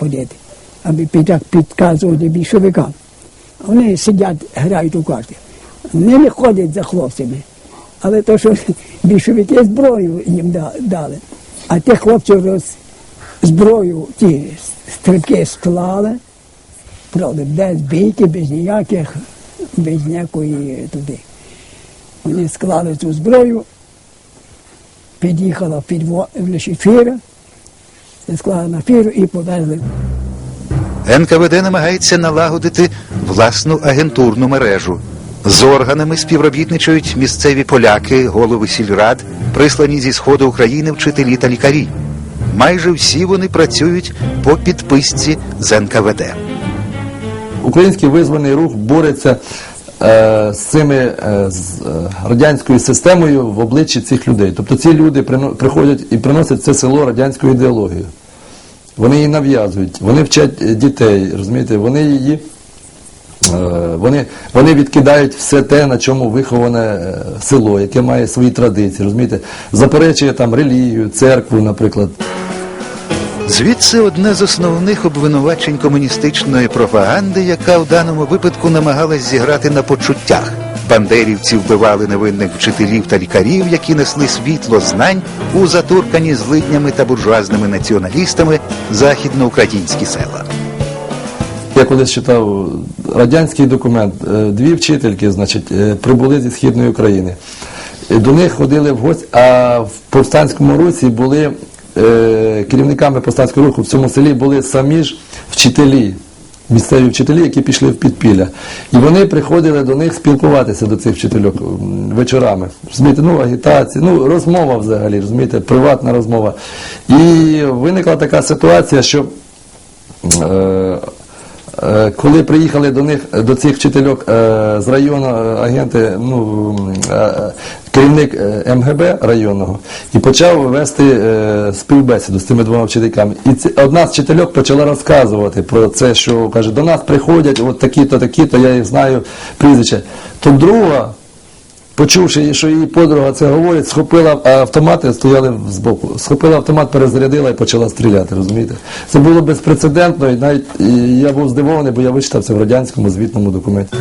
ходити, аби так підказувати більшовикам. Вони сидять, грають у карти. Вони не ходять за хлопцями. Але то, що більшовики зброю їм дали, а ті хлопці роз, зброю, ті стрибки склали, правда, без бійки, без ніяких, без ніякої туди. Вони склали цю зброю, під'їхала під фіра, склали на фіру і повезли НКВД намагається налагодити власну агентурну мережу. З органами співробітничають місцеві поляки, голови сільрад, прислані зі сходу України вчителі та лікарі. Майже всі вони працюють по підписці з НКВД. Український визвольний рух бореться е, з цими е, з е, радянською системою в обличчі цих людей. Тобто ці люди прино- приходять і приносять це село радянську ідеологію. Вони її нав'язують, вони вчать е, дітей, розумієте, вони її. е, Вони, вони відкидають все те, на чому виховане е, село, яке має свої традиції, розумієте, заперечує там релігію, церкву, наприклад. Звідси одне з основних обвинувачень комуністичної пропаганди, яка в даному випадку намагалась зіграти на почуттях. Бандерівці вбивали невинних вчителів та лікарів, які несли світло знань у затуркані злиднями та буржуазними націоналістами західноукраїнські села. Я колись читав радянський документ. Е, Дві вчительки, значить, е, прибули зі східної України. До них ходили в гості, а в повстанському році були е, керівниками повстанського руху в цьому селі були самі ж вчителі. Місцеві вчителі, які пішли в підпілля. І вони приходили до них спілкуватися до цих вчительок вечорами. Розумієте, ну агітація, ну розмова взагалі, розумієте, приватна розмова. І виникла така ситуація, що Е, е, коли приїхали до них, до цих вчительок е, з району е, агенти, ну, керівник е, МГБ районного, і почав вести е, співбесіду з цими двома вчительками. І одна з вчительок почала розказувати про це, що каже, до нас приходять от такі-то, такі-то, я їх знаю прізвище. То друга Почувши, що її подруга це говорить, схопила автомати, стояли збоку. Схопила автомат, перезарядила і почала стріляти. Розумієте? Це було безпрецедентно, і навіть і я був здивований, бо я вичитав це в радянському звітному документі.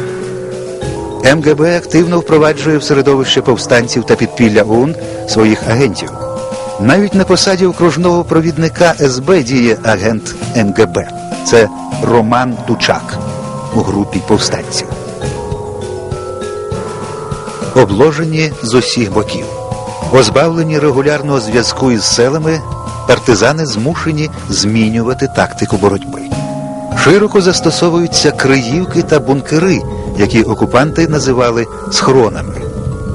МГБ активно впроваджує в середовище повстанців та підпілля ОУН своїх агентів. Навіть на посаді окружного провідника СБ діє агент МГБ. Це Роман Тучак у групі повстанців. Обложені з усіх боків. Позбавлені регулярного зв'язку із селами, партизани змушені змінювати тактику боротьби. Широко застосовуються криївки та бункери, які окупанти називали схронами.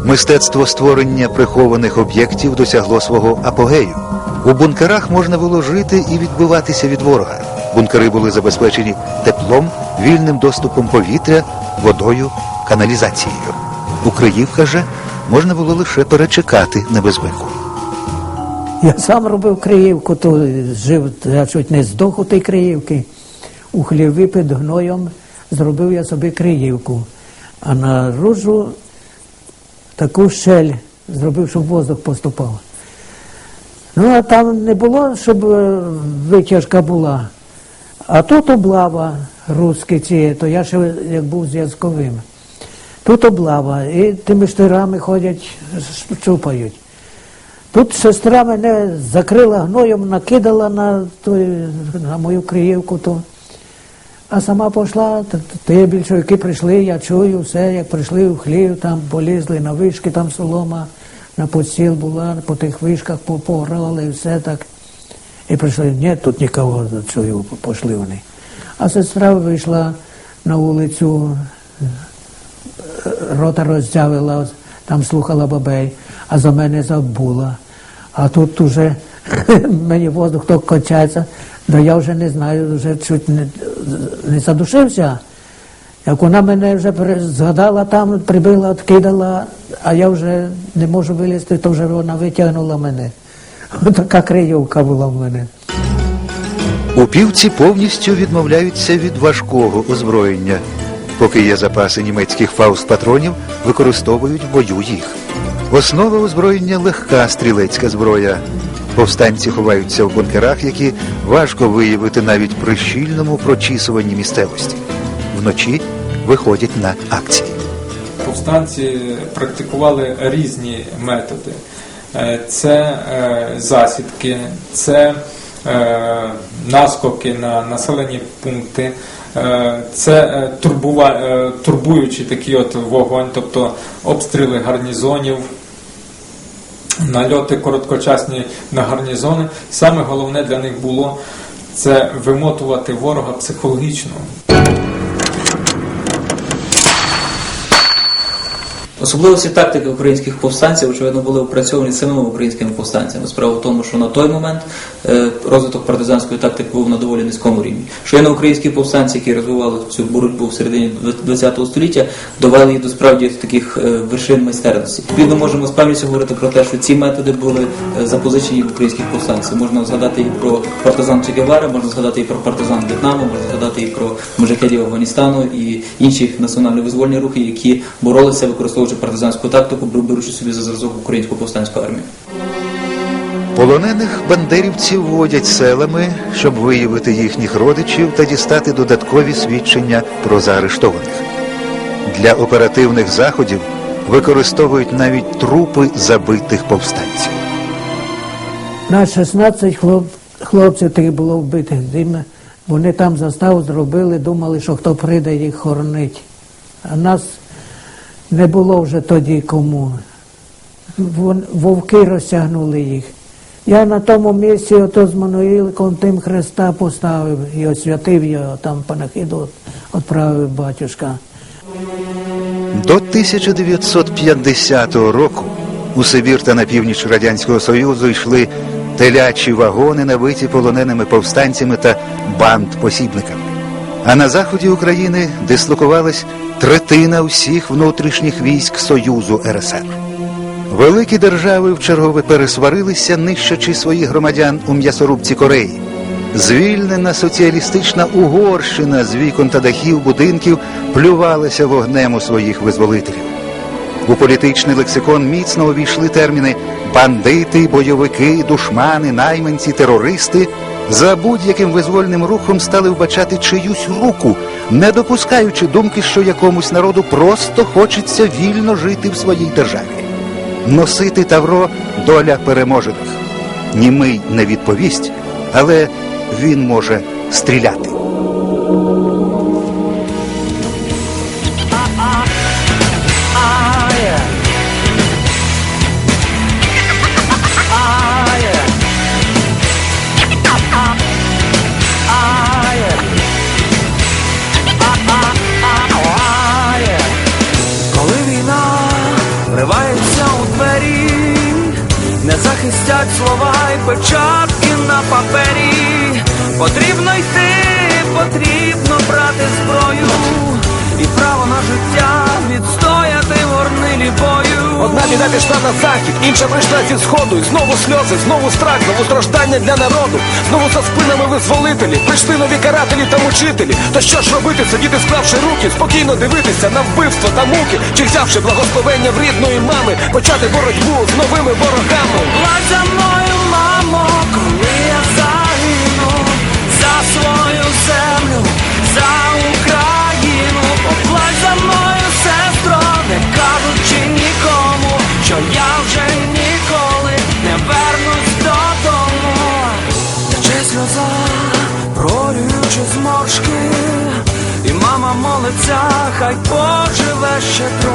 Мистецтво створення прихованих об'єктів досягло свого апогею. У бункерах можна було жити і відбиватися від ворога. Бункери були забезпечені теплом, вільним доступом повітря, водою, каналізацією. У Криївках же можна було лише перечекати небезпеку. Я сам робив Криївку, то жив, я чуть не здох у тій Криївки. У хліві під гноєм зробив я собі Криївку. А наружу таку щель зробив, щоб воздух поступав. Ну, а там не було, щоб е, витяжка була. А тут облава русські ці, то я ще як був зв'язковим. Тут облава, і тими штирами ходять, чупають. Тут сестра мене закрила гноєм, накидала на, той, на мою криївку. То. А сама пішла, т- т- ті більшовики прийшли, я чую все, як прийшли в хлів, там полізли на вишки, там солома, на подсіл була, по тих вишках по- пограли і все так. І прийшли, ні, тут нікого чую, пішли вони. А сестра вийшла на вулицю, рота роздявила, там слухала бабей, а за мене забула. А тут уже мені воздух то кончається, да я вже не знаю, вже чуть не, не задушився. Як вона мене вже згадала там, прибила, відкидала, а я вже не можу вилізти, то вже вона витягнула мене. Така криївка була в мене. Упівці повністю відмовляються від важкого озброєння. Поки є запаси німецьких фауст-патронів, використовують в бою їх. Основа озброєння легка стрілецька зброя. Повстанці ховаються в бункерах, які важко виявити навіть при щільному прочісуванні місцевості. Вночі виходять на акції. повстанці практикували різні методи. Е, Це е, засідки, це е, наскоки на населені пункти, це турбуючий такий от вогонь, тобто обстріли гарнізонів, нальоти короткочасні на гарнізони. Саме головне для них було це вимотувати ворога психологічно. Особливості тактики українських повстанців, очевидно, були опрацьовані самими українськими повстанцями. Справа в тому, що на той момент е, розвиток партизанської тактики був на доволі низькому рівні. Що на українські повстанці, які розвивали цю боротьбу в середині ХХ століття, довели її до справді таких е, вершин майстерності. Відповідно, можемо з певністю говорити про те, що ці методи були е, запозичені в українських повстанців. Можна згадати і про партизан Чегевара, можна згадати і про партизан В'єтнаму, можна згадати і про мужикедів Афганістану і інші національно-визвольні рухи, які боролися, використовуючи партизанську тактику, беручи собі за зразок українську повстанську армію. Полонених бандерівців водять селами, щоб виявити їхніх родичів та дістати додаткові свідчення про заарештованих. Для оперативних заходів використовують навіть трупи забитих повстанців. На 16 хлоп, хлопців тих було вбитих. Дим- Вони там заставу зробили, думали, що хто прийде їх хоронить. А нас не було вже тоді кому. Вовки розтягнули їх. Я на тому місці ото з Мануїликом тим Христа поставив і освятив його, там панахиду відправив батюшка. До 1950 року у Сибір та на північ Радянського Союзу йшли телячі вагони, набиті полоненими повстанцями та банд-посібниками. А на заході України дислокувалась третина всіх внутрішніх військ Союзу РСР. Великі держави вчергове пересварилися, нищачи своїх громадян у м'ясорубці Кореї. Звільнена соціалістична Угорщина з вікон та дахів будинків плювалася вогнем у своїх визволителів. У політичний лексикон міцно увійшли терміни бандити, бойовики, душмани, найманці, терористи. За будь-яким визвольним рухом стали вбачати чиюсь руку, не допускаючи думки, що якомусь народу просто хочеться вільно жити в своїй державі. Носити тавро доля переможених. Німий не відповість, але він може стріляти. Йти, потрібно брати зброю і право на життя відстояти в горнилі бою. Одна біда пішла на захід, інша прийшла зі сходу. І знову сльози, знову страх, знову страждання для народу. Знову за спинами визволителі, прийшли нові карателі та мучителі. То що ж робити, сидіти, склавши руки, спокійно дивитися на вбивство та муки, чи взявши благословення в рідної мами, почати боротьбу з новими ворогами. Плать за мною, мамо, за Україну. поплач за мною, сестро, не кажучи нікому, що я вже ніколи не вернусь додому. Тече сльоза, прорюючи зморшки, і мама молиться, хай поживе ще трошки.